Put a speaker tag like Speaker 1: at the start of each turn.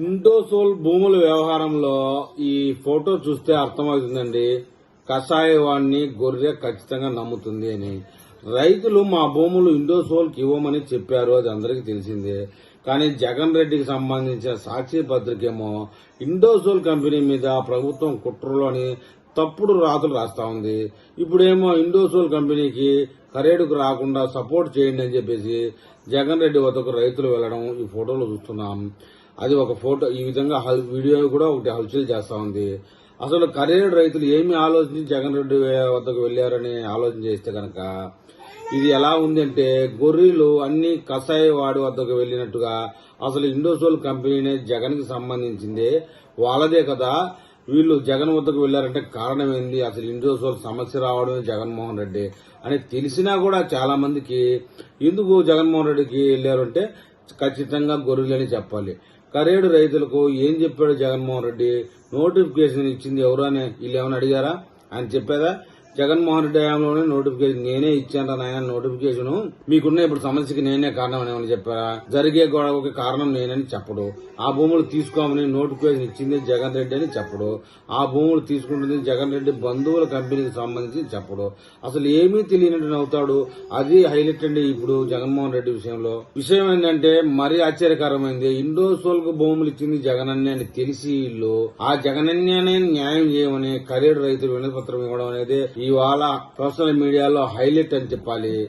Speaker 1: ఇండోసోల్ భూముల వ్యవహారంలో ఈ ఫోటో చూస్తే అర్థమవుతుందండి. కషాయవాణ్ణి గొర్రె ఖచ్చితంగా నమ్ముతుంది అని. రైతులు మా భూములు ఇండోసోల్కి ఇవ్వమని చెప్పారు అది అందరికీ తెలిసిందే. కానీ జగన్ రెడ్డికి సంబంధించిన సాక్షి పత్రికేమో ఇండోసోల్ కంపెనీ మీద ప్రభుత్వం కుట్రలోని తప్పుడు రాతలు రాస్తా ఉంది. ఇప్పుడేమో ఇండోసోల్ కంపెనీకి కరేడుకు రాకుండా సపోర్ట్ చేయండి అని చెప్పేసి జగన్ రెడ్డి వద్దకు రైతులు వెళ్ళడం ఈ ఫోటోలో చూస్తున్నాం. అది ఒక ఫోటో ఈ విధంగా హల్- వీడియో కూడా ఒకటి హల్చల్ చేస్తా ఉంది. అసలు కరేడు రైతులు ఏమి ఆలోచించి జగన్ రెడ్డి వద్దకు వెళ్ళారని ఆలోచన చేస్తే కనుక ఇది ఎలా ఉంది అంటే గొర్రెలు అన్ని కషాయ వాడి వద్దకు వెళ్ళినట్టుగా అసలు ఇండోసోల్ కంపెనీనే జగన్కి సంబంధించిందే. వాళ్ళదే కదా. వీళ్ళు జగన్ వద్దకు వెళ్ళారంటే కారణం ఏంది? అసలు ఇండోసోల్ సమస్య రావడమే జగన్మోహన్ రెడ్డి అని తెలిసినా కూడా చాలా మందికి ఎందుకు జగన్మోహన్ రెడ్డికి వెళ్ళారు అంటే ఖచ్చితంగా గొర్రెలని చెప్పాలి. కరేడు రైతులకు ఏం చెప్పాడు జగన్మోహన్ రెడ్డి? నోటిఫికేషన్ ఇచ్చింది ఎవరు అని వీళ్ళు ఏమైనా అడిగారా? అని చెప్పేదా జగన్మోహన్ రెడ్డి హయాంలోనే నోటిఫికేషన్ నేనే ఇచ్చాను నాయన నోటిఫికేషన్. మీకున్న ఇప్పుడు సమస్యకి నేనే కారణం అని ఏమని చెప్పారా? జరిగే గొడవకి కారణం నేనని చెప్పడు. ఆ భూములు తీసుకోమని నోటిఫికేషన్ ఇచ్చింది జగన్ రెడ్డి అని చెప్పడు. ఆ భూములు తీసుకుంటుంది జగన్ రెడ్డి బంధువుల కంపెనీకి సంబంధించి చెప్పడు. అసలు ఏమీ తెలియనట్టు అవుతాడు అది హైలైట్ అండి ఇప్పుడు జగన్మోహన్ రెడ్డి విషయంలో. విషయం ఏంటంటే మరీ ఆశ్చర్యకరమైంది. ఇండోసోల్కు భూములు ఇచ్చింది జగనన్య అని తెలిసి వీళ్ళు ఆ జగనన్యనే న్యాయం చేయమని కరేడు రైతులు వినతిపత్రం ఇవ్వడం అనేది ఇవాళ సోషల్ మీడియాలో హైలైట్ అని చెప్పాలి.